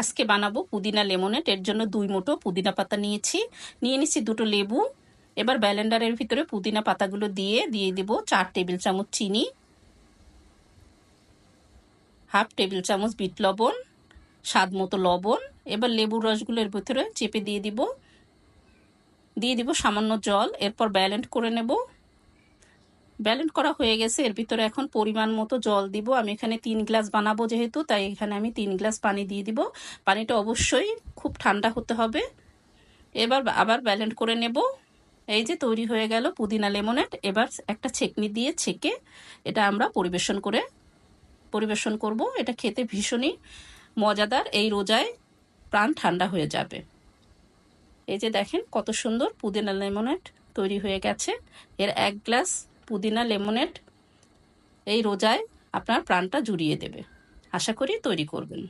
আজকে বানাবো পুদিনা লেমনেট এর জন্য দুই মুঠো পুদিনা পাতা নিয়েছি। নিয়ে নিচ্ছি দুটো লেবু। এবার ব্যালেন্ডারের ভিতরে পুদিনা পাতাগুলো দিয়ে দিয়ে দিব চার টেবিল চামচ চিনি, হাফ টেবিল চামচ বিট লবণ, স্বাদ মতো লবণ। এবার লেবুর রসগুলোর ভিতরে চেপে দিয়ে দিব। দিয়ে দিব সামান্য জল। এরপর ব্যালেন্ড করে নেব। ব্যালেন্ড করা হয়ে গেছে। এর ভিতরে এখন পরিমাণ মতো জল দিব। আমি এখানে তিন গ্লাস বানাবো যেহেতু, তাই এখানে আমি তিন গ্লাস পানি দিয়ে দিব। পানিটা অবশ্যই খুব ঠান্ডা হতে হবে। এবার আবার ব্যালেন্ড করে নেব। এই যে তৈরি হয়ে গেল পুদিনা লেমনেট এবার একটা ছেকনি দিয়ে ছেঁকে এটা আমরা পরিবেশন করে পরিবেশন করব। এটা খেতে ভীষণই মজাদার। এই রোজায় প্রাণ ঠান্ডা হয়ে যাবে। এই যে দেখেন কত সুন্দর পুদিনা লেমনেট তৈরি হয়ে গেছে। এর এক গ্লাস পুদিনা লেমনেট এই রোজায় আপনার প্রাণটা জুড়িয়ে দেবে। আশা করি তৈরি করবেন।